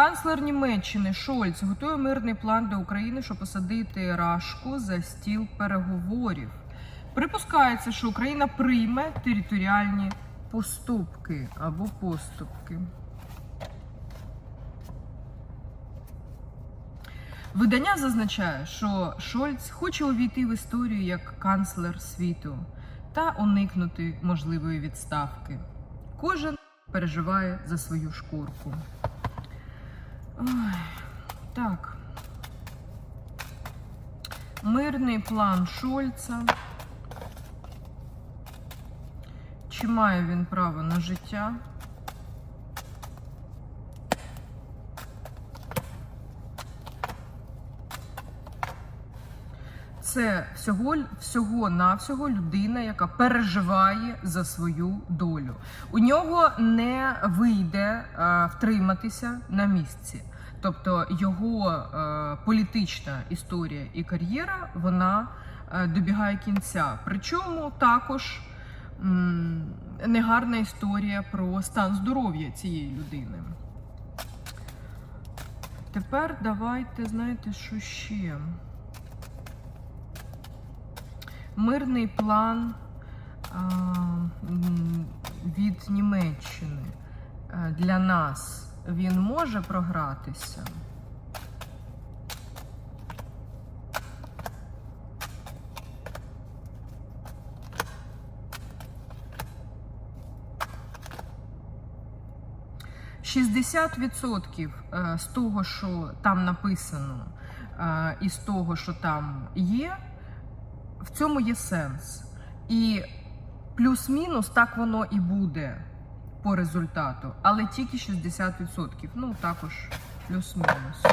Канцлер Німеччини Шольц готує мирний план для України, щоб посадити Рашку за стіл переговорів. Припускається, що Україна прийме територіальні поступки або поступки. Видання зазначає, що Шольц хоче увійти в історію як канцлер світу та уникнути можливої відставки. Кожен переживає за свою шкурку. Ой, так. Мирний план Шольца. Чи має він право на життя? Це всього всього навсього людина, яка переживає за свою долю. У нього не вийде е, втриматися на місці. Тобто його е, політична історія і кар'єра вона е, добігає кінця. Причому також м, негарна історія про стан здоров'я цієї людини. Тепер давайте, знаєте, що ще? Мирний план м, від Німеччини е, для нас він може програтися. Шістдесят відсотків е, з того, що там написано, е, і з того, що там є, в цьому є сенс. І плюс-мінус так воно і буде по результату, але тільки 60%. Ну, також плюс-мінус.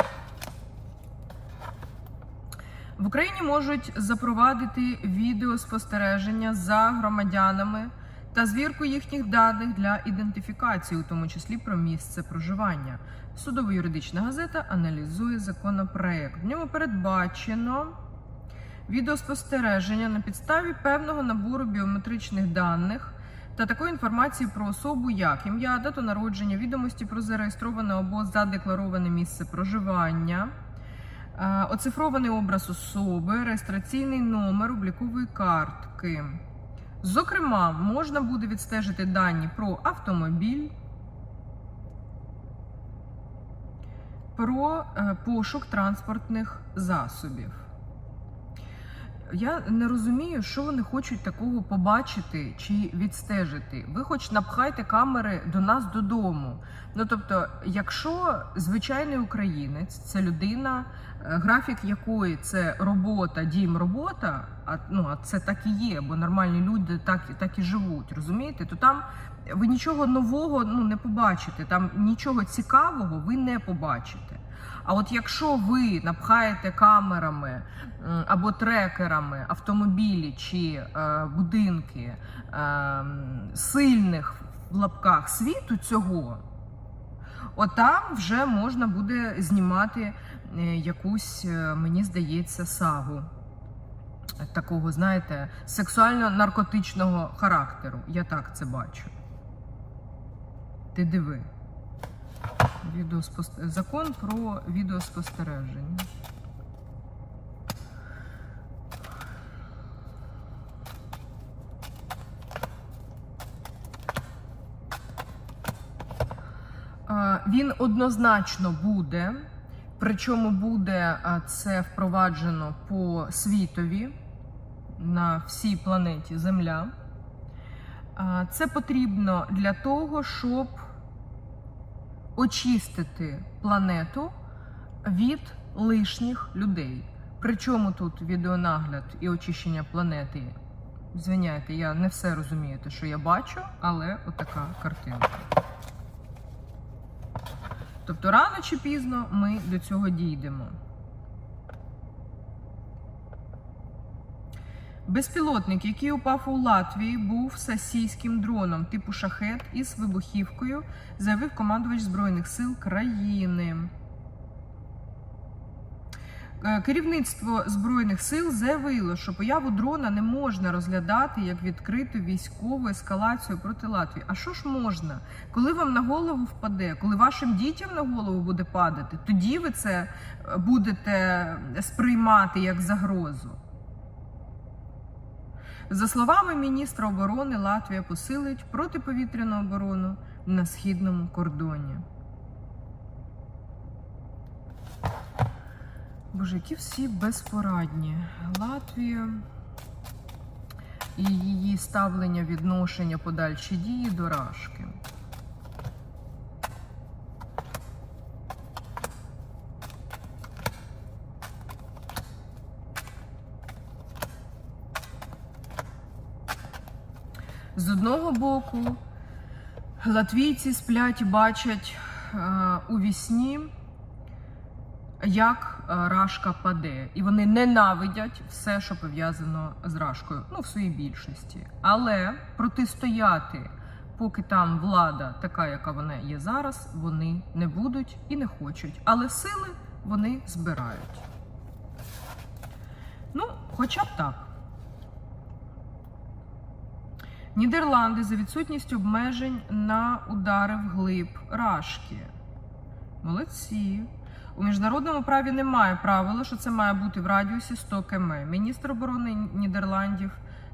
В Україні можуть запровадити відеоспостереження за громадянами та звірку їхніх даних для ідентифікації, у тому числі про місце проживання. Судово-юридична газета аналізує законопроект. В ньому передбачено відеоспостереження на підставі певного набору біометричних даних та такої інформації про особу, як ім'я, дату народження, відомості про зареєстроване або задеклароване місце проживання, е, оцифрований образ особи, реєстраційний номер облікової картки. Зокрема, можна буде відстежити дані про автомобіль, про е, пошук транспортних засобів. Я не розумію, що вони хочуть такого побачити чи відстежити. Ви хоч напхайте камери до нас додому. Ну тобто, якщо звичайний українець, це людина, е, графік якої це робота, дім, робота, а ну а це так і є, бо нормальні люди так, так і живуть, розумієте? То там ви нічого нового ну не побачите, там нічого цікавого ви не побачите. А от якщо ви напхаєте камерами або трекерами автомобілі чи е, будинки е, сильних в лапках світу цього, отам вже можна буде знімати е, якусь, е, мені здається, сагу. Такого, знаєте, сексуально-наркотичного характеру. Я так це бачу. Ти диви. Відеоспост... Закон про відеоспостереження. Він однозначно буде, причому буде це впроваджено по світові на всій планеті Земля. Це потрібно для того, щоб очистити планету від лишніх людей. Причому тут відеонагляд і очищення планети. Звиняйте, я не все розумію, те, що я бачу, але отака картинка. Тобто рано чи пізно ми до цього дійдемо. Безпілотник, який упав у Латвії, був сасійським дроном типу шахет із вибухівкою, заявив командувач Збройних сил країни. Е, Керівництво збройних сил заявило, що появу дрона не можна розглядати як відкриту військову ескалацію проти Латвії. А що ж можна? Коли вам на голову впаде, коли вашим дітям на голову буде падати, тоді ви це е, будете сприймати як загрозу. За словами міністра оборони, Латвія посилить протиповітряну оборону на східному кордоні. Боже, які всі безпорадні. Латвія і її ставлення, відношення, подальші дії до Рашки. З одного боку, латвійці сплять бачать е, у вісні, як е, рашка паде, і вони ненавидять все, що пов'язано з рашкою, ну в своїй більшості. Але протистояти, поки там влада така, яка вона є зараз, вони не будуть і не хочуть. Але сили вони збирають. Ну, хоча б так. Нідерланди за відсутністю обмежень на удари вглиб рашки. Молодці. У міжнародному праві немає правила, що це має бути в радіусі 100 км. Міністр оборони Нідерландів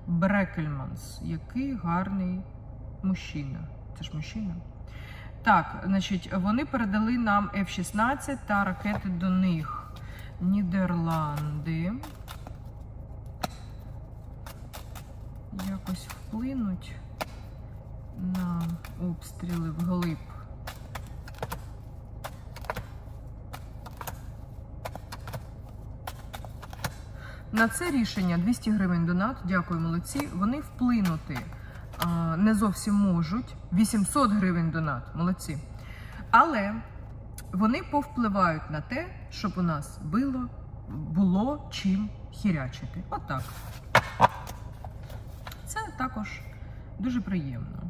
Брекельманс. Який гарний мужчина. Це ж мужчина. Так, значить, вони передали нам F-16 та ракети до них. Нідерланди. Якось вплинуть на обстріли вглиб. На це рішення 200 гривень донат. Дякую, молодці. Вони вплинути а, не зовсім можуть. 800 гривень донат, молодці. Але вони повпливають на те, щоб у нас було, було чим хірячити. Отак. Це також дуже приємно.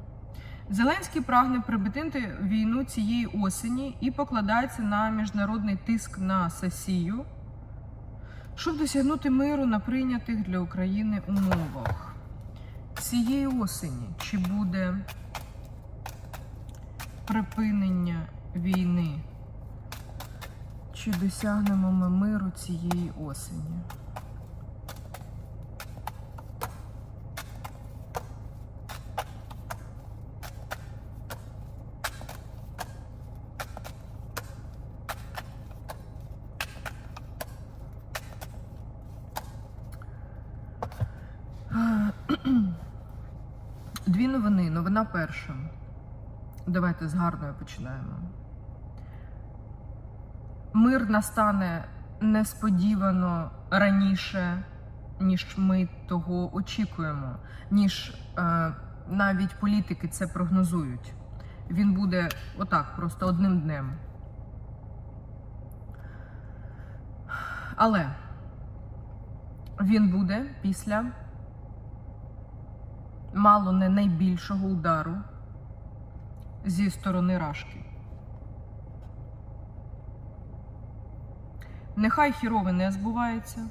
Зеленський прагне припинити війну цієї осені і покладається на міжнародний тиск на Сесію, щоб досягнути миру на прийнятих для України умовах. Цієї осені чи буде припинення війни? Чи досягнемо ми миру цієї осені? Новини. Новина перша. Давайте з гарної починаємо. Мир настане несподівано раніше, ніж ми того очікуємо, ніж е, навіть політики це прогнозують. Він буде отак, просто одним днем. Але він буде після мало не найбільшого удару зі сторони Рашки. Нехай хірове не збувається.